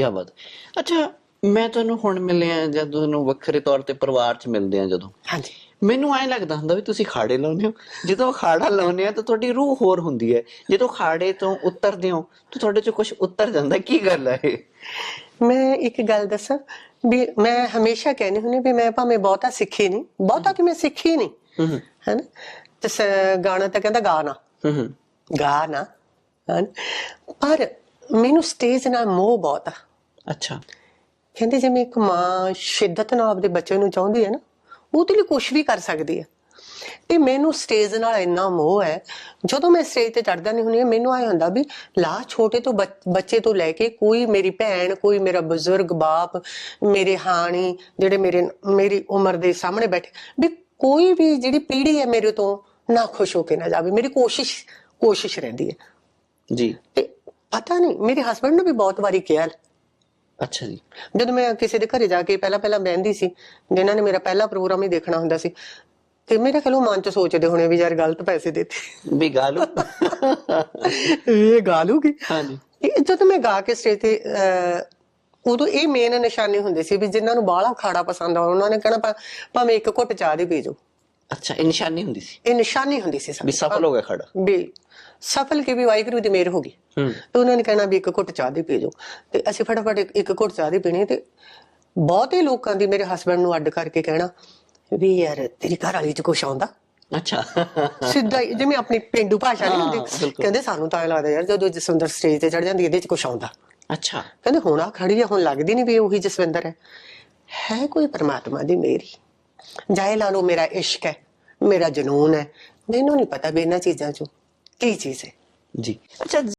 ਕੀ ਬਾਤ ਅੱਛਾ ਮੈਂ ਤੁਹਾਨੂੰ ਹੁਣ ਮਿਲਿਆ ਜਦ ਤੁਹਾਨੂੰ ਵੱਖਰੇ ਤੌਰ ਤੇ ਪਰਿਵਾਰ 'ਚ ਮਿਲਦੇ ਆ ਜਦੋਂ। ਹਾਂਜੀ। ਮੈਨੂੰ ਐਂ ਲੱਗਦਾ ਹੁੰਦਾ ਵੀ ਤੁਸੀਂ ਖਾੜੇ ਲਾਉਂਦੇ ਹੋ। ਜਦੋਂ ਖਾੜਾ ਲਾਉਂਦੇ ਆ ਤਾਂ ਤੁਹਾਡੀ ਰੂਹ ਹੋਰ ਹੁੰਦੀ ਹੈ। ਜਦੋਂ ਖਾੜੇ ਤੋਂ ਉਤਰਦੇ ਹੋ ਤਾਂ ਤੁਹਾਡੇ 'ਚ ਕੁਝ ਉਤਰ ਜਾਂਦਾ। ਕੀ ਗੱਲ ਹੈ ਮੈਂ ਇੱਕ ਗੱਲ ਦੱਸਾਂ ਵੀ ਮੈਂ ਹਮੇਸ਼ਾ ਕਹਿੰਦੀ ਹੁੰਦੀ ਵੀ ਮੈਂ ਭਾਵੇਂ ਬਹੁਤਾ ਸਿੱਖੀ ਨਹੀਂ ਬਹੁਤਾ ਕਿ ਮੈਂ ਸਿੱਖੀ ਨਹੀਂ। ਹੈਨਾ? ਤੇ ਗਾਣਾ ਤਾਂ ਕਹਿੰਦਾ ਗਾਣਾ ਗਾਣਾ ਪਰ ਮੈਨੂੰ ਸਟੇਜ ਨਾਲ ਮੋਹ ਬਹੁਤ ਆ। ਅੱਛਾ। ਕਹਿੰਦੇ ਜਿਵੇਂ ਇੱਕ ਮਾਂ ਸ਼ਿੱਦਤ ਨਾਲ ਆਪਣੇ ਬੱਚੇ ਨੂੰ ਚਾਹੁੰਦੀ ਹੈ ਨਾ ਉਹਦੇ ਲਈ ਕੁਝ ਵੀ ਕਰ ਸਕਦੀ ਹੈ। ਤੇ ਮੈਨੂੰ ਸਟੇਜ ਨਾਲ ਇੰਨਾ ਮੋਹ ਹੈ ਜਦੋਂ ਮੈਂ ਸਟੇਜ ਤੇ ਚੜਦਾ ਨਹੀਂ ਹੁੰਦੀ ਮੈਨੂੰ ਆਏ ਹੁੰਦਾ ਵੀ ਲਾ ਛੋਟੇ ਤੋਂ ਬੱਚ- ਬੱਚੇ ਤੋਂ ਲੈ ਕੇ ਕੋਈ ਮੇਰੀ ਭੈਣ ਕੋਈ ਮੇਰਾ ਬਜ਼ੁਰਗ ਬਾਪ ਮੇਰੇ ਹਾਣੀ ਜਿਹੜੇ ਮੇਰੇ ਮੇਰੀ ਉਮਰ ਦੇ ਸਾਹਮਣੇ ਬੈਠੇ ਵੀ ਕੋਈ ਵੀ ਜਿਹੜੀ ਪੀੜ੍ਹੀ ਹੈ ਮੇਰੇ ਤੋਂ ਨਾ ਖੁਸ਼ ਹੋ ਕੇ ਨਾ ਜਾਵੇ ਮੇਰੀ ਕੋਸ਼ਿਸ਼ ਕੋਸ਼ਿਸ਼ ਰਹਿੰਦੀ ਹੈ। ਜੀ। ਤੇ ਪਤਾ ਨਹੀਂ ਮੇਰੇ ਹਸਬੰਡ ਨੇ ਵੀ ਬਹੁਤ ਵਾਰੀ ਕਿਹਾ ਅੱਛਾ ਜੀ। ਜਦੋਂ ਮੈਂ ਕਿਸੇ ਦੇ ਘਰੇ ਜਾ ਕੇ ਪਹਿਲਾਂ ਪਹਿਲਾਂ ਬਹਿੰਦੀ ਸੀ ਜਿਨ੍ਹਾਂ ਨੇ ਮੇਰਾ ਪਹਿਲਾ ਪ੍ਰੋਗਰਾਮ ਹੀ ਦੇਖਣਾ ਹੁੰਦਾ ਸੀ ਤੇ ਮੇਰੇ ਖਿਆਲ ਮਨ ਚ ਸੋਚਦੇ ਹੋਣੇ ਵੀ ਯਾਰ ਗਲਤ ਪੈਸੇ ਦਿੱਤੇ। ਵੀ ਗਾਲੂ ਇਹ ਗਾਲੂਗੀ ਹਾਂਜੀ। ਇਹ ਜਦੋਂ ਮੈਂ ਗਾ ਕੇ ਸਟੇਜ ਤੇ ਉਦੋਂ ਇਹ ਮੇਨ ਨਿਸ਼ਾਨੀ ਹੁੰਦੀ ਸੀ ਵੀ ਜਿਨ੍ਹਾਂ ਨੂੰ ਬਾਹਲਾ ਖਾੜਾ ਪਸੰਦ ਆ ਉਹਨਾਂ ਨੇ ਕਹਿਣਾ ਭਾਵੇਂ ਇੱਕ ਘੁੱਟ ਚਾਹ ਦੀ ਪੀ ਜਾਓ। ਅੱਛਾ ਇਹ ਨਿਸ਼ਾਨੀ ਹੁੰਦੀ ਸੀ? ਇਹ ਨਿਸ਼ਾਨੀ ਹੁੰਦੀ ਸੀ ਵੀ ਸਫਲ ਹੋ ਗਿਆ ਖੜਾ ਵੀ ਸਫਲ ਕੇ ਵੀ ਵਾਹਿਗੁਰੂ ਦੀ ਮਿਹਰ ਹੋ ਗਈ। ਤੇ ਉਹਨਾਂ ਨੇ ਕਹਿਣਾ ਵੀ ਇੱਕ ਘੁੱਟ ਚਾਹ ਦੀ ਪੀ ਜਾਓ ਤੇ ਅਸੀਂ ਫਟਾਫਟ ਇੱਕ- ਘੁੱਟ ਚਾਹ ਦੀ ਪੀਣੀ ਤੇ ਬਹੁਤੇ ਲੋਕਾਂ ਦੀ ਮੇਰੇ ਹਸਬੰਡ ਨੂੰ ਅੱਡ ਕਰਕੇ ਕਹਿਣਾ ਵੀ ਯਾਰ ਤੇਰੀ ਘਰ ਵਾਲੀ ਚ ਕੁਛ ਆਉਂਦਾ। ਅੱਛਾ। ਸਿੱਧਾ ਜਿਵੇਂ ਆਪਣੀ ਪਿੰਡੂ ਭਾਸ਼ਾ ਨਹੀਂ ਹੁੰਦੀ। ਕਹਿੰਦੇ ਸਾਨੂੰ ਤਾਂ ਲੱਗਦਾ ਯਾਰ ਜਦੋਂ ਜਸਵਿੰਦਰ ਸਟੇਜ ਤੇ ਚੜ ਜਾਂਦੀ ਇਹਦੇ ਚ ਕੁਛ ਆਉਂਦਾ। ਅੱਛਾ। ਕਹਿੰਦੇ ਹੁਣ ਆ ਖੜੀ ਆ ਹੁਣ ਲੱਗਦੀ ਨਹੀਂ ਵੀ ਉਹੀ ਜਸਵਿੰਦਰ ਹੈ। ਹੈ ਕੋਈ ਪਰਮਾਤਮਾ ਦੀ ਮੇਰੀ ਜਾਏ ਲਾ ਲਓ ਮੇਰਾ ਇਸ਼ਕ ਹੈ ਮੇਰਾ ਜਨੂਨ ਹੈ। ਮੈਨੂੰ ਨਹੀਂ ਪਤਾ ਵੀ ਇਹਨਾਂ ਚੀਜ਼ਾਂ ਚੋਂ ਕੀ ਚੀਜ਼ ਹੈ। ਜੀ। ਅੱਛਾ